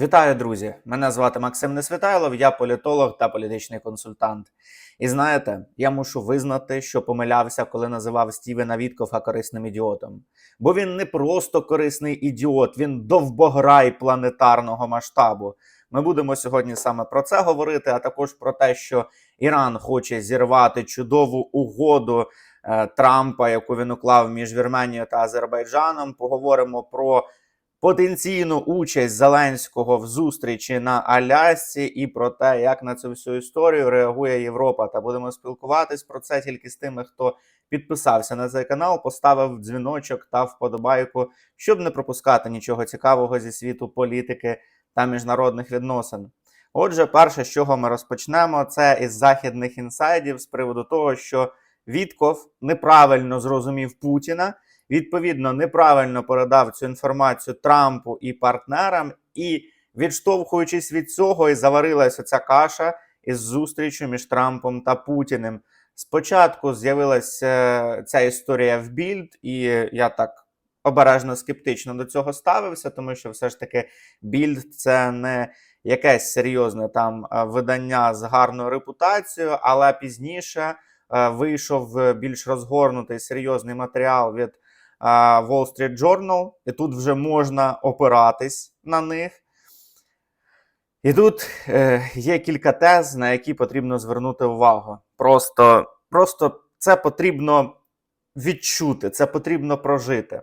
Вітаю, друзі! Мене звати Максим Несвітайлов, я політолог та політичний консультант. І знаєте, я мушу визнати, що помилявся, коли називав Стівена Віткофа корисним ідіотом. Бо він не просто корисний ідіот, він довбограй планетарного масштабу. Ми будемо сьогодні саме про це говорити, а також про те, що Іран хоче зірвати чудову угоду е, Трампа, яку він уклав між Вірменією та Азербайджаном. Поговоримо про потенційну участь Зеленського в зустрічі на Алясці і про те, як на цю всю історію реагує Європа. Та будемо спілкуватись про це тільки з тими, хто підписався на цей канал, поставив дзвіночок та вподобайку, щоб не пропускати нічого цікавого зі світу політики та міжнародних відносин. Отже, перше, з чого ми розпочнемо, це із західних інсайдів з приводу того, що Вітков неправильно зрозумів Путіна відповідно неправильно передав цю інформацію Трампу і партнерам, і відштовхуючись від цього, і заварилася ця каша із зустрічю між Трампом та Путіним. Спочатку з'явилася ця історія в більд, і я так обережно скептично до цього ставився, тому що все ж таки більд це не якесь серйозне там е, видання з гарною репутацією, але пізніше е, вийшов більш розгорнутий серйозний матеріал від Wall Street Journal, і тут вже можна опиратись на них. І тут е, є кілька тез, на які потрібно звернути увагу. Просто, просто це потрібно відчути, це потрібно прожити.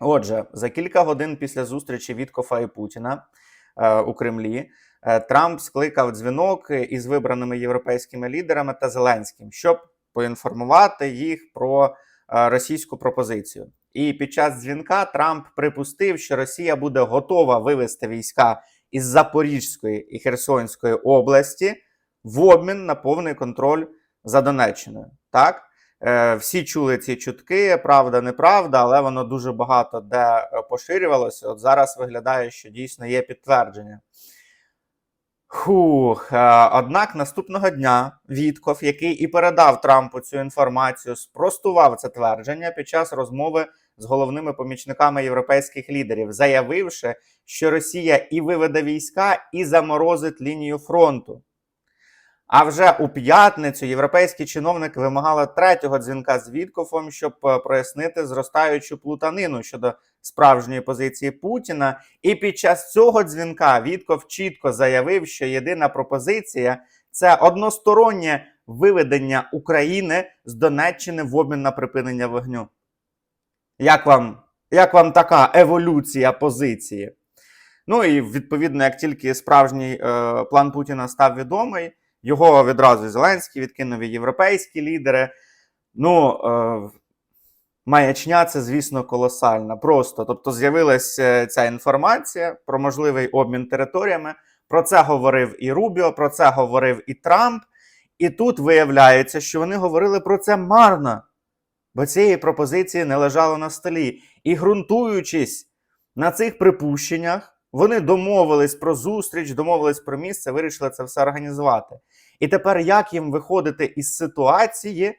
Отже, за кілька годин після зустрічі Віткофа і Путіна е, у Кремлі е, Трамп скликав дзвінок із вибраними європейськими лідерами та Зеленським, щоб поінформувати їх про російську пропозицію. І під час дзвінка Трамп припустив, що Росія буде готова вивести війська із Запорізької і Херсонської області в обмін на повний контроль за Донеччиною. Так, е, всі чули ці чутки, правда, неправда, але воно дуже багато де е, поширювалося. От зараз виглядає, що дійсно є підтвердження. Хух, е, однак наступного дня Вітков, який і передав Трампу цю інформацію, спростував це твердження під час розмови з головними помічниками європейських лідерів, заявивши, що Росія і виведе війська, і заморозить лінію фронту. А вже у п'ятницю європейські чиновники вимагали третього дзвінка з Віткофом, щоб е, прояснити зростаючу плутанину щодо справжньої позиції Путіна. І під час цього дзвінка Вітков чітко заявив, що єдина пропозиція це одностороннє виведення України з Донеччини в обмін на припинення вогню. Як вам, Як вам така еволюція позиції? Ну і відповідно, як тільки справжній е, план Путіна став відомий. Його відразу Зеленський відкинув і європейські лідери. Ну, е, маячня це, звісно, колосальна. Просто тобто з'явилася ця інформація про можливий обмін територіями. Про це говорив і Рубіо, про це говорив і Трамп. І тут виявляється, що вони говорили про це марно, бо цієї пропозиції не лежало на столі. І ґрунтуючись на цих припущеннях. Вони домовились про зустріч, домовились про місце, вирішили це все організувати. І тепер як їм виходити із ситуації,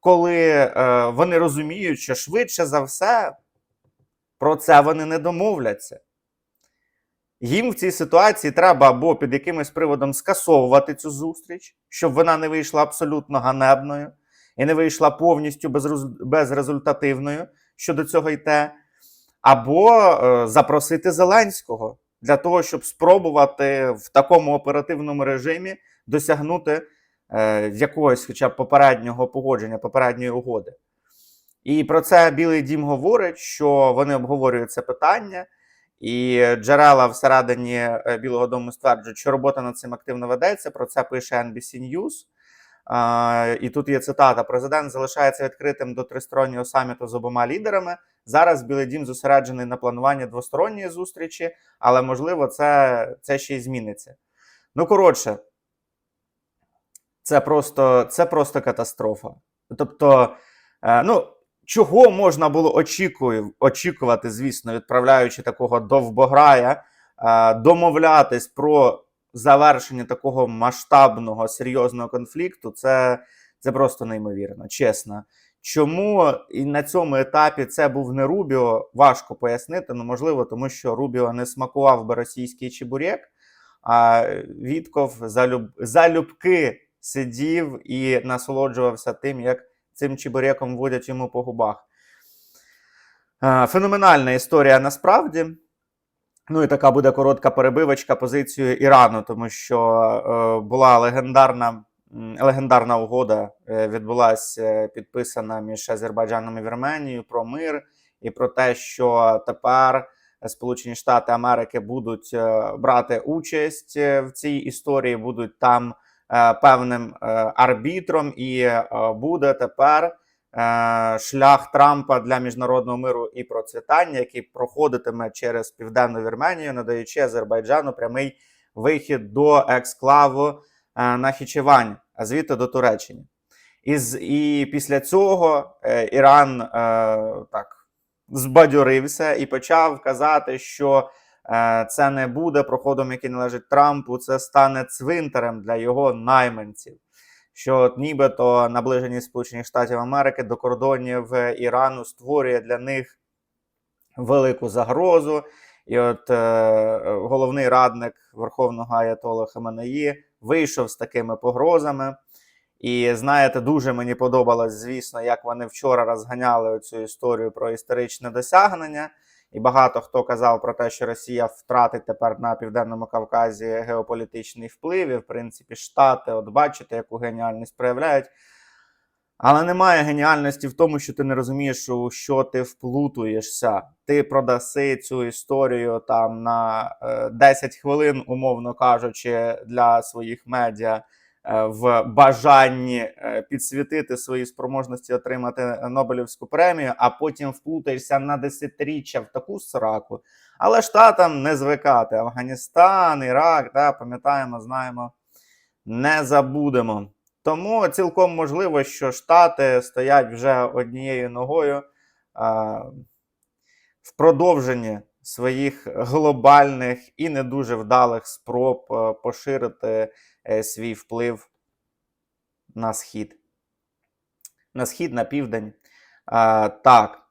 коли е, вони розуміють, що швидше за все про це вони не домовляться. Їм в цій ситуації треба або під якимось приводом скасовувати цю зустріч, щоб вона не вийшла абсолютно ганебною і не вийшла повністю безрезультативною, що до цього йде або е, запросити Зеленського для того, щоб спробувати в такому оперативному режимі досягнути е, якогось, хоча б попереднього погодження, попередньої угоди. І про це Білий Дім говорить, що вони обговорюють це питання, і джерела всередині е, Білого Дому стверджують, що робота над цим активно ведеться. Про це пише NBC News. І тут є цитата: президент залишається відкритим до тристороннього саміту з обома лідерами. Зараз Білий Дім зосереджений на плануванні двосторонньої зустрічі, але можливо, це це ще й зміниться. Ну, коротше, це просто це просто катастрофа. Тобто, е, ну, чого можна було очікую, очікувати, звісно, відправляючи такого довбограя, е, домовлятись про завершення такого масштабного серйозного конфлікту, це, це просто неймовірно, чесно. Чому і на цьому етапі це був не Рубіо, важко пояснити. Ну, можливо, тому що Рубіо не смакував би російський чебурек, а Вітков залюб... залюбки сидів і насолоджувався тим, як цим чебуреком водять йому по губах. Е, Феноменальна історія насправді. Ну і така буде коротка перебивочка позицію Ірану, тому що е, була легендарна, легендарна угода, е, відбулася підписана між Азербайджаном і Вірменією про мир і про те, що тепер Сполучені Штати Америки будуть е, брати участь е, в цій історії, будуть там е, певним е, арбітром, і е, буде тепер е, шлях Трампа для міжнародного миру і процвітання, який проходитиме через південну Вірменію, надаючи Азербайджану прямий вихід до ексклаву е, Нахічевань, а звідти до Туреччини. І, і після цього е, Іран е, так збадьорився і почав казати, що е, це не буде проходом, який належить Трампу, це стане цвинтарем для його найманців. Що от нібито наближеність Сполучених Штатів Америки до кордонів е, Ірану створює для них велику загрозу. І от е, головний радник Верховного Аятола Хаменеї вийшов з такими погрозами. І знаєте, дуже мені подобалось, звісно, як вони вчора розганяли цю історію про історичне досягнення. І багато хто казав про те, що Росія втратить тепер на південному Кавказі геополітичний вплив. І, в принципі, Штати, от бачите, яку геніальність проявляють. Але немає геніальності в тому, що ти не розумієш, у що ти вплутуєшся. Ти продаси цю історію там на е, 10 хвилин, умовно кажучи, для своїх медіа е, в бажанні е, підсвітити свої спроможності отримати Нобелівську премію, а потім вплутаєшся на десятиріччя в таку сраку. Але штатам не звикати. Афганістан, Ірак, да, пам'ятаємо, знаємо, не забудемо. Тому цілком можливо, що Штати стоять вже однією ногою а, в продовженні своїх глобальних і не дуже вдалих спроб е, поширити е, свій вплив на схід. На схід, на південь. А, так.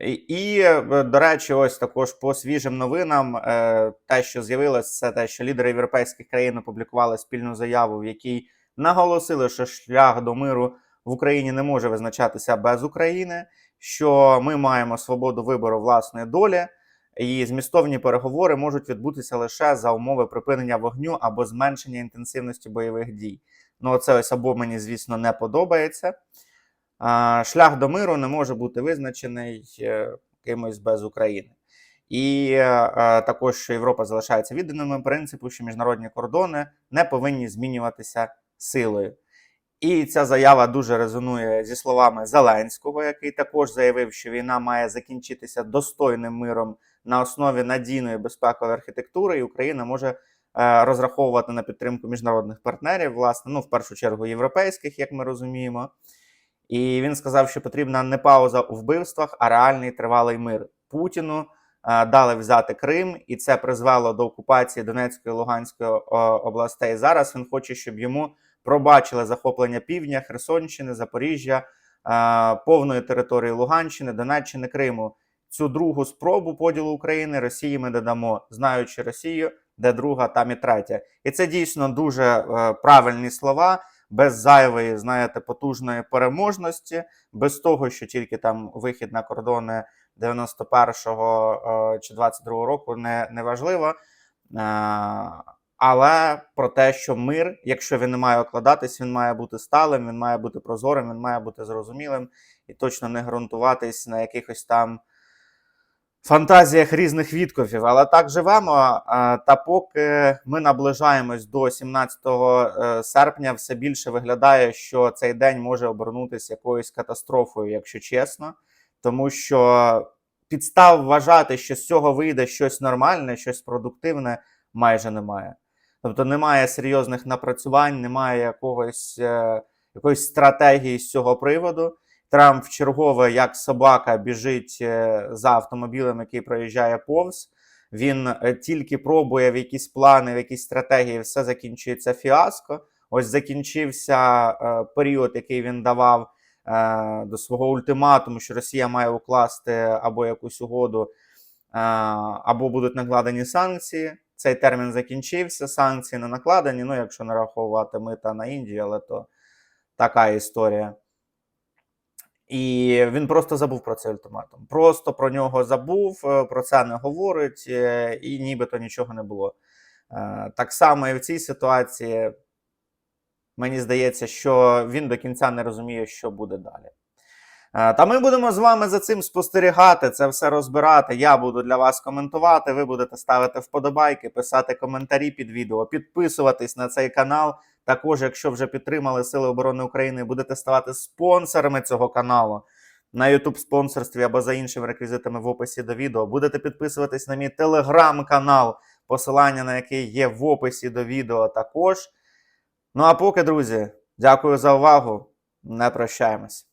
І, і, е, до речі, ось також по свіжим новинам, е, те, що з'явилось, це те, що лідери європейських країн опублікували спільну заяву, в якій наголосили, що шлях до миру в Україні не може визначатися без України, що ми маємо свободу вибору власної долі, і змістовні переговори можуть відбутися лише за умови припинення вогню або зменшення інтенсивності бойових дій. Ну, це ось або мені, звісно, не подобається. Шлях до миру не може бути визначений е, кимось без України. І е, е, також, що Європа залишається відданими принципу, що міжнародні кордони не повинні змінюватися силою. І ця заява дуже резонує зі словами Зеленського, який також заявив, що війна має закінчитися достойним миром на основі надійної безпекової архітектури, і Україна може е, розраховувати на підтримку міжнародних партнерів, власне, ну в першу чергу європейських, як ми розуміємо. І він сказав, що потрібна не пауза у вбивствах, а реальний тривалий мир. Путіну е, дали взяти Крим, і це призвело до окупації Донецької і Луганської е, областей. Зараз він хоче, щоб йому пробачили захоплення півдня, Херсонщини, Запоріжжя, повної території Луганщини, Донеччини, Криму. Цю другу спробу поділу України Росії ми не дамо, знаючи Росію, де друга, там і третя. І це дійсно дуже е, правильні слова, без зайвої, знаєте, потужної переможності, без того, що тільки там вихід на кордони 91-го е, чи 22-го року не, не важливо. Е, але про те, що мир, якщо він не має окладатись, він має бути сталим, він має бути прозорим, він має бути зрозумілим і точно не ґрунтуватись на якихось там фантазіях різних відковів. Але так живемо. Та поки ми наближаємось до 17 е, серпня, все більше виглядає, що цей день може обернутися якоюсь катастрофою, якщо чесно, тому що підстав вважати, що з цього вийде щось нормальне, щось продуктивне, майже немає. Тобто немає серйозних напрацювань, немає якогось, е, якоїсь стратегії з цього приводу. Трамп в чергове, як собака, біжить е, за автомобілем, який проїжджає повз. Він е, тільки пробує в якісь плани, в якісь стратегії, все закінчується фіаско. Ось закінчився е, період, який він давав е, до свого ультиматуму, що Росія має укласти або якусь угоду, е, або будуть накладені санкції. Цей термін закінчився, санкції не накладені. Ну, якщо не рахувати мита на Індію, але то така історія. І він просто забув про цей ультиматум. Просто про нього забув, е, про це не говорить, е, і нібито нічого не було. Е, Так само і в цій ситуації мені здається, що він до кінця не розуміє, що буде далі. Е, Та ми будемо з вами за цим спостерігати, це все розбирати. Я буду для вас коментувати. Ви будете ставити вподобайки, писати коментарі під відео, підписуватись на цей канал. Також, якщо вже підтримали Сили оборони України, будете ставати спонсорами цього каналу на YouTube спонсорстві або за іншими реквізитами в описі до відео. Будете підписуватись на мій телеграм-канал, посилання на який є в описі до відео також. Ну а поки, друзі, дякую за увагу. Не прощаємось.